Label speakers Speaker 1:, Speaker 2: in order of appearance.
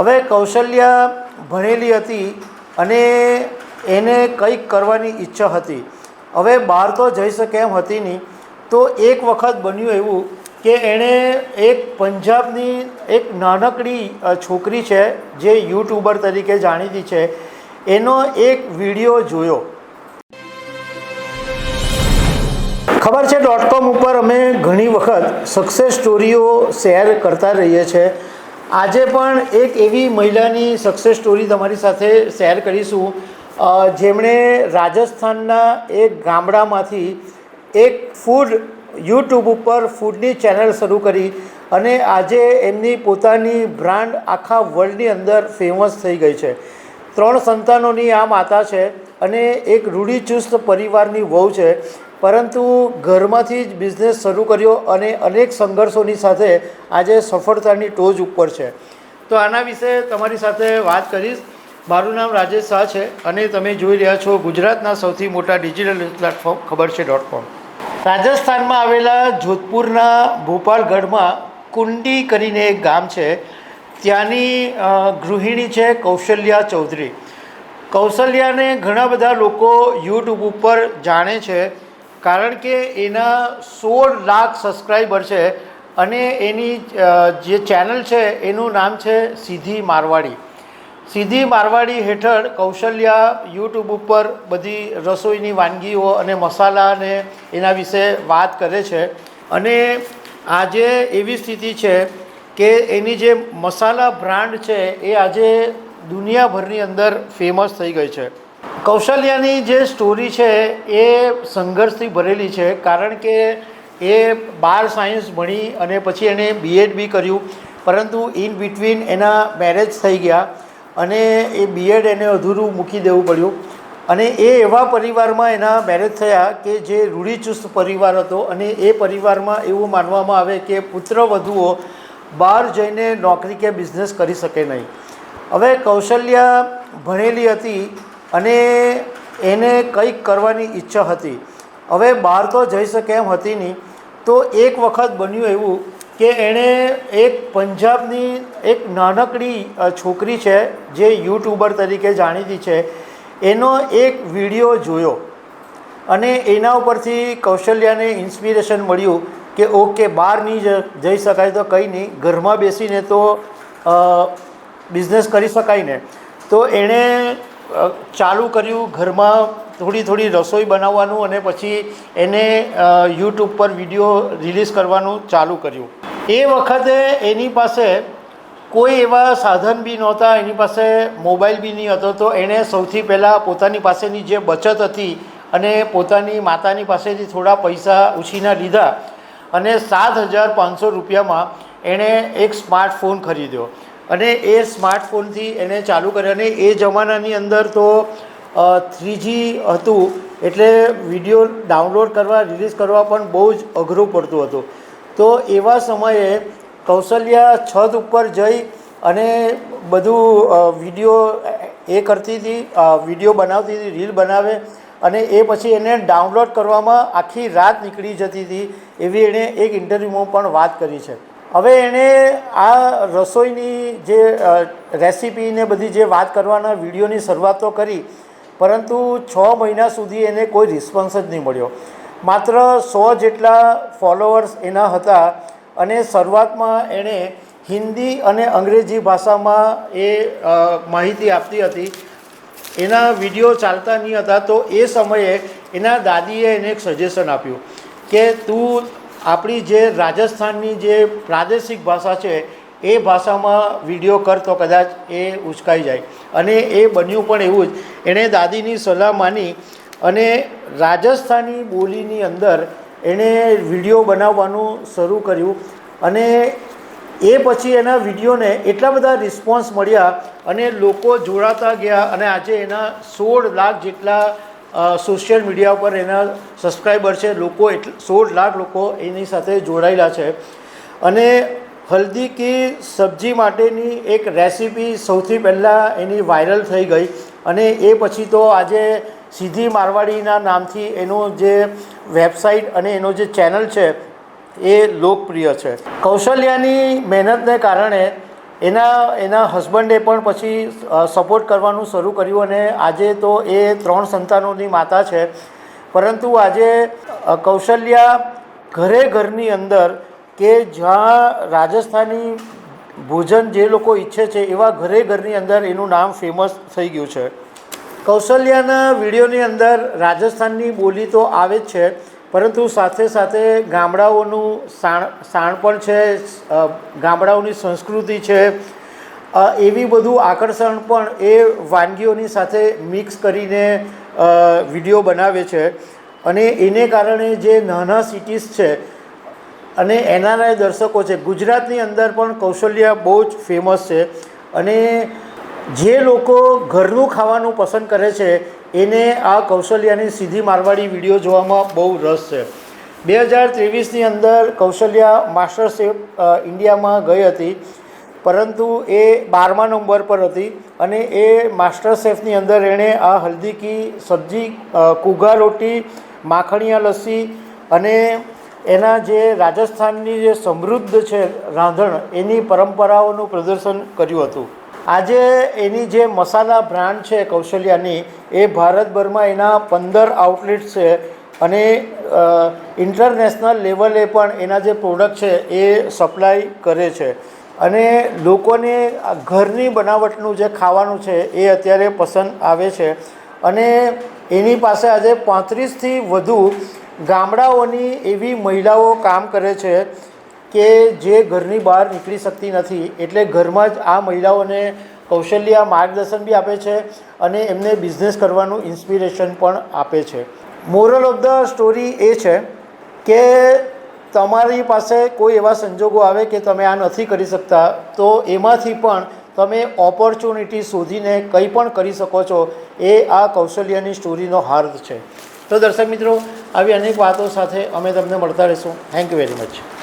Speaker 1: હવે કૌશલ્યા ભણેલી હતી અને એને કંઈક કરવાની ઈચ્છા હતી. હવે બહાર તો જઈ શકે એમ હતી નહીં. તો એક વખત બન્યું એવું કે એણે એક પંજાબની એક નાનકડી છોકરી છે, જે યુટ્યુબર તરીકે જાણીતી છે, એનો એક વીડિયો જોયો. ખબર છે ડોટ કોમ ઉપર અમે ઘણી વખત સક્સેસ સ્ટોરીઓ શેર કરતા રહીએ છીએ. આજે પણ એક એવી મહિલાની સક્સેસ સ્ટોરી તમારી સાથે શેર કરીશું. જેમણે રાજસ્થાનના એક ગામડામાંથી એક ફૂડ યુટ્યુબ ઉપર ફૂડની ચેનલ શરૂ કરી અને આજે એમની પોતાની બ્રાન્ડ આખા વર્લ્ડની અંદર ફેમસ થઈ ગઈ છે. ત્રણ સંતાનોની આ માતા છે અને એક રૂઢિચુસ્ત પરિવારની વહુ છે. પરંતુ ઘરમાંથી જ બિઝનેસ શરૂ કર્યો અને અનેક સંઘર્ષોની સાથે આજે સફળતાની ટોચ ઉપર છે. તો આના વિશે તમારી સાથે વાત કરીશ. મારું નામ રાજેશ શાહ છે અને તમે જોઈ રહ્યા છો ગુજરાતના સૌથી મોટા ડિજિટલ પ્લેટફોર્મ ખબર છે ડોટ કોમ રાજસ્થાનમાં આવેલા જોધપુરના ભોપાલગઢમાં કુંડી કરીને એક ગામ છે. ત્યાંની ગૃહિણી છે કૌશલ્યા ચૌધરી. કૌશલ્યાને ઘણા બધા લોકો યુટ્યુબ ઉપર જાણે છે. કારણ કે એના સોળ લાખ સબસ્ક્રાઈબર છે અને એની જે ચેનલ છે, એનું નામ છે સીધી મારવાડી. સીધી મારવાડી હેઠળ કૌશલ્યા યુટ્યુબ ઉપર બધી રસોઈની વાનગીઓ અને મસાલા અને એના વિશે વાત કરે છે. અને આજે એવી સ્થિતિ છે કે એની જે મસાલા બ્રાન્ડ છે, એ આજે દુનિયાભરની અંદર ફેમસ થઈ ગઈ છે. કૌશલ્યાની જે સ્ટોરી છે એ સંઘર્ષથી ભરેલી છે, કારણ કે એ બાર સાયન્સ ભણી અને પછી એણે બીએડ બી કર્યું. પરંતુ ઇન બિટવીન એના મેરેજ થઈ ગયા અને એ બીએડ એને અધૂરું મૂકી દેવું પડ્યું. અને એ એવા પરિવારમાં એના મેરેજ થયા કે જે રૂઢિચુસ્ત પરિવાર હતો અને એ પરિવારમાં એવું માનવામાં આવે કે પુત્ર વધુઓ બહાર જઈને નોકરી કે બિઝનેસ કરી શકે નહીં. હવે કૌશલ્યા ભણેલી હતી અને એને કંઈક કરવાની ઈચ્છા હતી. હવે બહાર તો જઈ શકે એમ હતી નહીં. તો એક વખત બન્યું એવું કે એણે એક પંજાબની એક નાનકડી છોકરી છે, જે યુટ્યુબર તરીકે જાણીતી છે, એનો એક વીડિયો જોયો. અને એના ઉપરથી કૌશલ્યાને ઇન્સ્પિરેશન મળ્યું કે, ઓકે, બહાર નહીં જઈ શકાય તો કંઈ નહીં. ઘરમાં બેસીને તો બિઝનેસ કરી શકાય ને. તો એણે ચાલુ કર્યું, ઘરમાં થોડી થોડી રસોઈ બનાવવાનું અને પછી એને યુટ્યુબ પર વીડિયો રિલીઝ કરવાનું ચાલુ કર્યું. એ વખતે એની પાસે કોઈ એવા સાધન બી નહોતા, એની પાસે મોબાઈલ બી નહીં હતો. તો એણે સૌથી પહેલાં પોતાની પાસેની જે બચત હતી અને પોતાની માતાની પાસેથી થોડા પૈસા ઉછીના લીધા અને સાત હજાર પાંચસો રૂપિયામાં એણે એક સ્માર્ટફોન ખરીદ્યો. અને એ સ્માર્ટફોનથી એણે ચાલુ કર્યો. અને એ જમાનાની અંદર તો થ્રીજી હતું એટલે વીડિયો ડાઉનલોડ કરવા, રિલીઝ કરવા પણ બહુ જ અઘરું પડતું હતું. તો એવા સમયે કૌશલ્યા છત ઉપર જઈ અને બધું વીડિયો એ કરતી હતી વીડિયો બનાવતી હતી, રીલ બનાવે અને એ પછી એને ડાઉનલોડ કરવામાં આખી રાત નીકળી જતી હતી એવી એણે એક ઇન્ટરવ્યૂમાં પણ વાત કરી છે. હવે એણે આ રસોઈની જે રેસીપીને બધી જે વાત કરવાના વિડીયોની શરૂઆત તો કરી, પરંતુ છ મહિના સુધી એને કોઈ રિસ્પોન્સ જ નહીં મળ્યો. માત્ર સો જેટલા ફોલોઅર્સ એના હતા અને શરૂઆતમાં એણે હિન્દી અને અંગ્રેજી ભાષામાં એ માહિતી આપતી હતી. એના વીડિયો ચાલતા નહીં હતા તો એ સમયે એના દાદીએ એને એક સજેશન આપ્યું કે તું આપણી જે રાજસ્થાનની જે પ્રાદેશિક ભાષા છે, એ ભાષામાં વીડિયો કરતો કદાચ એ ઉચકાઈ જાય. અને એ બન્યું પણ એવું જ. એણે દાદીની સલાહ માની અને રાજસ્થાની બોલીની અંદર એણે વીડિયો બનાવવાનું શરૂ કર્યું અને એ પછી એના વિડીયોને એટલા બધા રિસ્પોન્સ મળ્યા અને લોકો જોડાતા ગયા અને આજે એના સોળ લાખ જેટલા સોશિયલ મીડિયા ઉપર એના સબસ્ક્રાઈબર છે, લોકો એટલે સોળ લાખ લોકો એની સાથે જોડાયેલા છે. અને હલ્દી કી સબ્જી માટેની એક રેસીપી સૌથી પહેલાં એની વાયરલ થઈ ગઈ અને એ પછી તો આજે સીધી મારવાડીના નામથી એનો જે વેબસાઇટ અને એનો જે ચેનલ છે એ લોકપ્રિય છે. કૌશલ્યાની મહેનતને કારણે એના એના હસબન્ડે પણ પછી સપોર્ટ કરવાનું શરૂ કર્યું અને આજે તો એ ત્રણ સંતાનોની માતા છે. પરંતુ આજે કૌશલ્યા ઘરે ઘરની અંદર કે જ્યાં રાજસ્થાની ભોજન જે લોકો ઈચ્છે છે એવા ઘરે ઘરની અંદર એનું નામ ફેમસ થઈ ગયું છે. કૌશલ્યાના વિડીયોની અંદર રાજસ્થાનની બોલી તો આવે જ છે. પરંતુ સાથે સાથે ગામડાઓનું સાણ, સાણપણ છે ગામડાઓની સંસ્કૃતિ છે એવી બધું આકર્ષણ પણ એ વાનગીઓની સાથે મિક્સ કરીને વીડિયો બનાવે છે. અને એને કારણે જે નાના સિટીઝ છે, અને એનાના દર્શકો છે, ગુજરાતની અંદર પણ કૌશલ્ય બહુ જ ફેમસ છે. અને જે લોકો ઘરનું ખાવાનું પસંદ કરે છે એને આ કૌશલ્યાની સીધી મારવાડી વીડિયો જોવામાં બહુ રસ છે. બે હજાર ત્રેવીસની અંદર કૌશલ્યા માસ્ટર શેફ ઇન્ડિયામાં ગઈ હતી, પરંતુ એ બારમા નંબર પર હતી અને એ માસ્ટર શેફની અંદર એણે આ હલ્દી કી સબ્જી કુગા રોટી, માખણીયા લસ્સી અને એના જે રાજસ્થાનની જે સમૃદ્ધ છે રાંધણ એની પરંપરાઓનું પ્રદર્શન કર્યું હતું. આજે એની જે મસાલા બ્રાન્ડ છે કૌશલ્યાની, એ ભારતભરમાં એના પંદર આઉટલેટ છે અને ઇન્ટરનેશનલ લેવલે પણ એના જે પ્રોડક્ટ છે એ સપ્લાય કરે છે. અને લોકોને ઘરની બનાવટનું જે ખાવાનું છે એ અત્યારે પસંદ આવે છે. અને એની પાસે આજે પાંત્રીસથી વધુ ગામડાઓની એવી મહિલાઓ કામ કરે છે. કે જે ઘરની બહાર નીકળી શકતી નથી, એટલે ઘરમાં જ આ મહિલાઓને કૌશલ્ય માર્ગદર્શન બી આપે છે અને એમને બિઝનેસ કરવાનું ઇન્સ્પિરેશન પણ આપે છે. મોરલ ઓફ ધ સ્ટોરી એ છે કે તમારી પાસે કોઈ એવા સંજોગો આવે કે તમે આ નથી કરી શકતા, તો એમાંથી પણ તમે ઓપોર્ચ્યુનિટી શોધીને કંઈ પણ કરી શકો છો, એ આ કૌશલ્યની સ્ટોરીનો હાર્દ છે. તો દર્શક મિત્રો, આવી અનેક વાતો સાથે અમે તમને મળતા રહીશું. Thank you very much